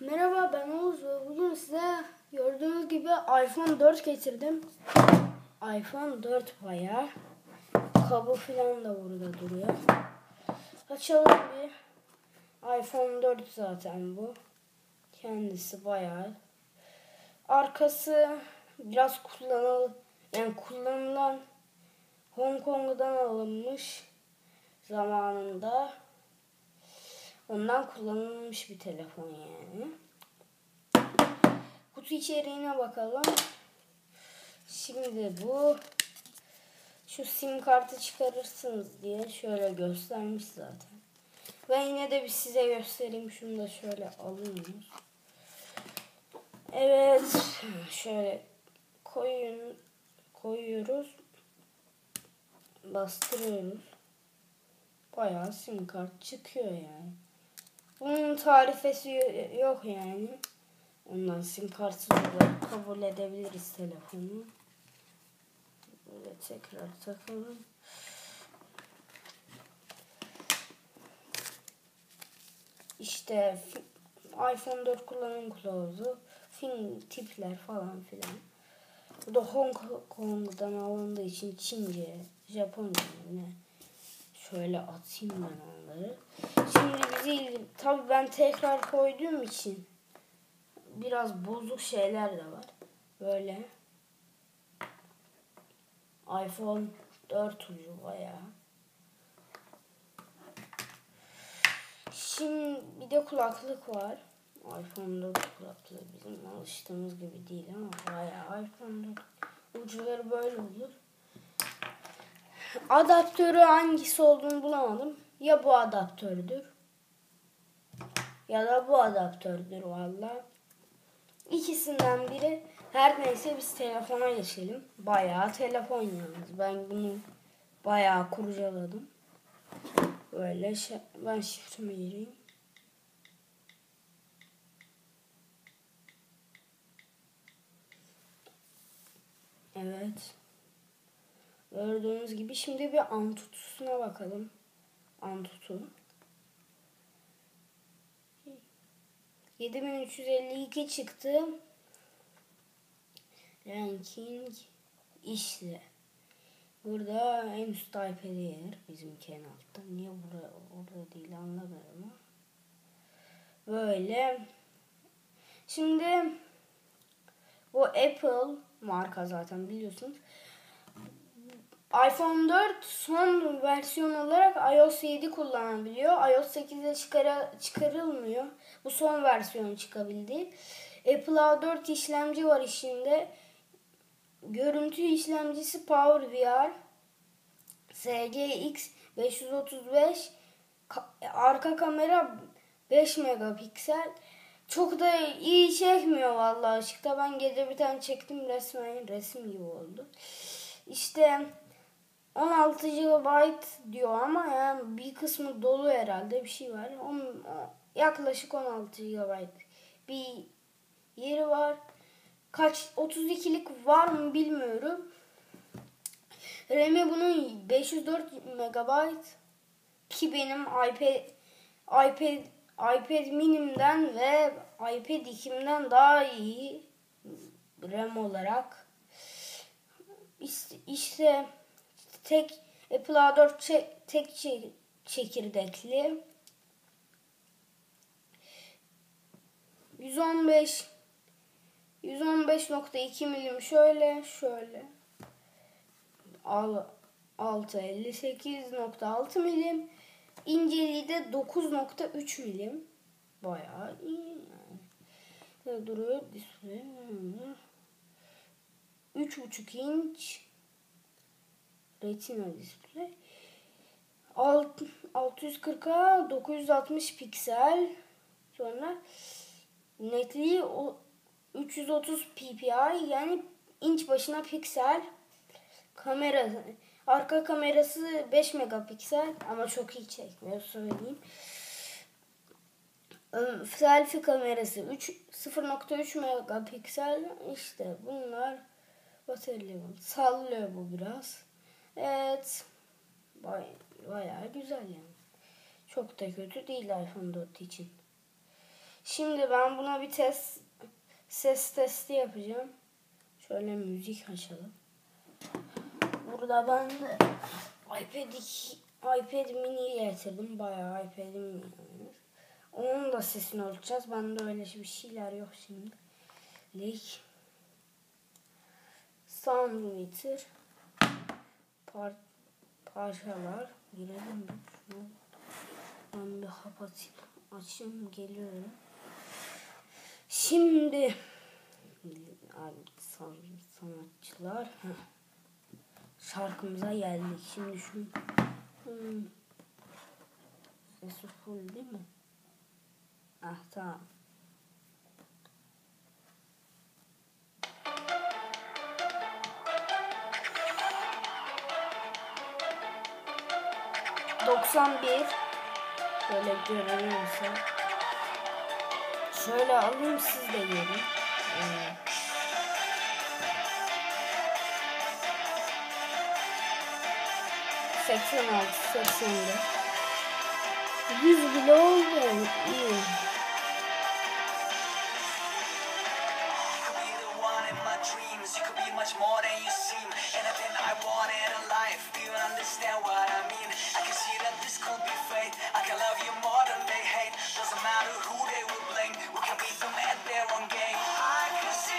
Merhaba ben Oğuz ve bugün size gördüğünüz gibi iPhone 4 getirdim. iPhone 4 bayağı. Kabı falan da burada duruyor. Açalım bir. iPhone 4 zaten bu. Kendisi bayağı. Arkası biraz kullanıl yani kullanılan Hong Kong'dan alınmış zamanında. Ondan kullanılmış bir telefon yani. Kutu içeriğine bakalım. Şimdi bu şu sim kartı çıkarırsınız diye şöyle göstermiş zaten. Ben yine de bir size göstereyim. Şunu da şöyle alayım. Evet. Şöyle koyun koyuyoruz. Bastırıyoruz. Bayağı sim kart çıkıyor yani. Bunun tarifesi yok yani. Ondan sim kartsız olarak kabul edebiliriz telefonu. Böyle tekrar takalım. İşte iPhone 4 kullanım kılavuzu, film tipler falan filan. Bu da Hong Kong'dan alındığı için Çince, Japonca ne? Şöyle atayım ben onları. Şimdi bizi tabi ben tekrar koyduğum için biraz bozuk şeyler de var. Böyle iPhone 4 ucu bayağı. Şimdi bir de kulaklık var. iPhone 4 kulaklığı bizim alıştığımız gibi değil ama bayağı iPhone 4 ucuları böyle olur. Adaptörü hangisi olduğunu bulamadım. Ya bu adaptördür. Ya da bu adaptördür valla. İkisinden biri. Her neyse biz telefona geçelim. Bayağı telefon yalnız. Ben bunu bayağı kurcaladım. Böyle şey, ben şifremi gireyim. Evet. Gördüğünüz gibi şimdi bir Antutu'suna bakalım. Antutu. 7352 çıktı. Ranking işte. Burada en üst iPad'e yer. Bizimki en altta. Niye burada, orada değil anlamıyorum. Böyle. Şimdi bu Apple marka zaten biliyorsunuz iPhone 4 son versiyon olarak iOS 7 kullanabiliyor. iOS 8'e çıkara, çıkarılmıyor. Bu son versiyon çıkabildi. Apple A4 işlemci var içinde. Görüntü işlemcisi PowerVR. SGX 535 arka kamera 5 megapiksel. Çok da iyi çekmiyor vallahi ışıkta. Ben gece bir tane çektim resmen resim gibi oldu. İşte 16 GB diyor ama yani bir kısmı dolu herhalde bir şey var. On, yaklaşık 16 GB bir yeri var. Kaç 32'lik var mı bilmiyorum. RAM'i bunun 504 MB ki benim iPad iPad iPad minimden ve iPad 2'imden daha iyi RAM olarak. İşte, işte tek Apple A4 çek, tek çekirdekli. 115 115.2 milim şöyle şöyle. 658.6 milim. İnceliği de 9.3 milim. Bayağı iyi yani. duruyor? Display. 3.5 inç Retina display. 640'a 960 piksel. Sonra netliği 330 ppi yani inç başına piksel. Kamera arka kamerası 5 megapiksel ama çok iyi çekmiyor söyleyeyim. Selfie kamerası 3 0.3 megapiksel işte bunlar battery level sallıyor bu biraz. Evet. Bay, bayağı güzel yani. Çok da kötü değil iPhone 4 için. Şimdi ben buna bir test ses testi yapacağım. Şöyle müzik açalım. Burada ben de iPad 2, iPad mini getirdim. Bayağı iPad'im yani. Onun da sesini ölçeceğiz. Bende öyle bir şeyler yok şimdi. Lake Sound meter par parçalar girelim mi? Şunu ben bir kapatayım. Açayım geliyorum. Şimdi san, sanatçılar heh. şarkımıza geldik. Şimdi şu hmm. sesi full değil mi? Ah tamam. Doksan bir. Böyle görünüyorsa Şöyle alayım siz de görün. Evet. Seksen altı, seksen Yüz bile oldu yani. İyi.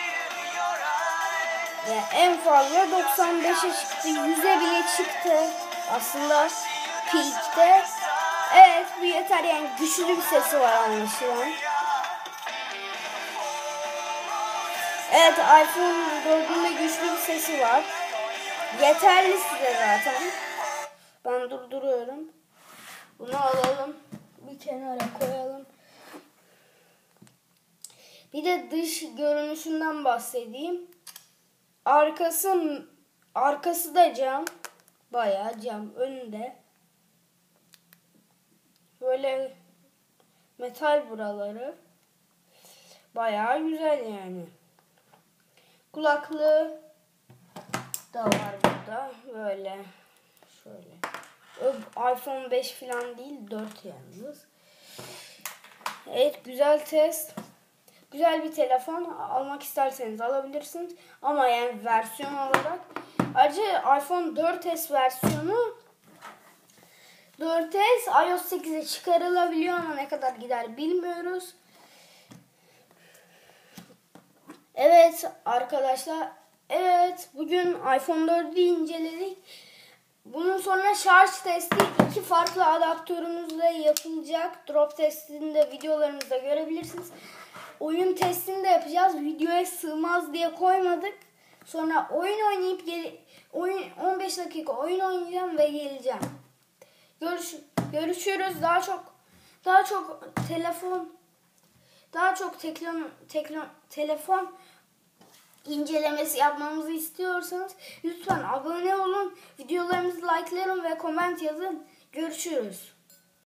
Ve en fazla 95'e çıktı. 100'e bile çıktı. Aslında peak'te. Evet bu yeter yani güçlü bir sesi var anlaşılan. Evet iPhone 4'ün güçlü bir sesi var. Yeterli size zaten. Ben durduruyorum. Bunu alalım. Bir kenara koyalım. Bir de dış görünüşünden bahsedeyim. Arkası arkası da cam. Bayağı cam önünde. Böyle metal buraları. Bayağı güzel yani. Kulaklığı da var burada. Böyle şöyle. iPhone 5 falan değil 4 yalnız. Evet güzel test. Güzel bir telefon almak isterseniz alabilirsiniz. Ama yani versiyon olarak. Ayrıca iPhone 4S versiyonu 4S iOS 8'e çıkarılabiliyor ama ne kadar gider bilmiyoruz. Evet arkadaşlar. Evet bugün iPhone 4'ü inceledik. Bunun sonra şarj testi iki farklı adaptörümüzle yapılacak. Drop testini de videolarımızda görebilirsiniz. Oyun testini de yapacağız. Videoya sığmaz diye koymadık. Sonra oyun oynayıp gel oyun 15 dakika oyun oynayacağım ve geleceğim. Görüş görüşürüz. Daha çok daha çok telefon daha çok tekran, tekran, telefon incelemesi yapmamızı istiyorsanız lütfen abone olun, videolarımızı likelayın ve comment yazın. Görüşürüz.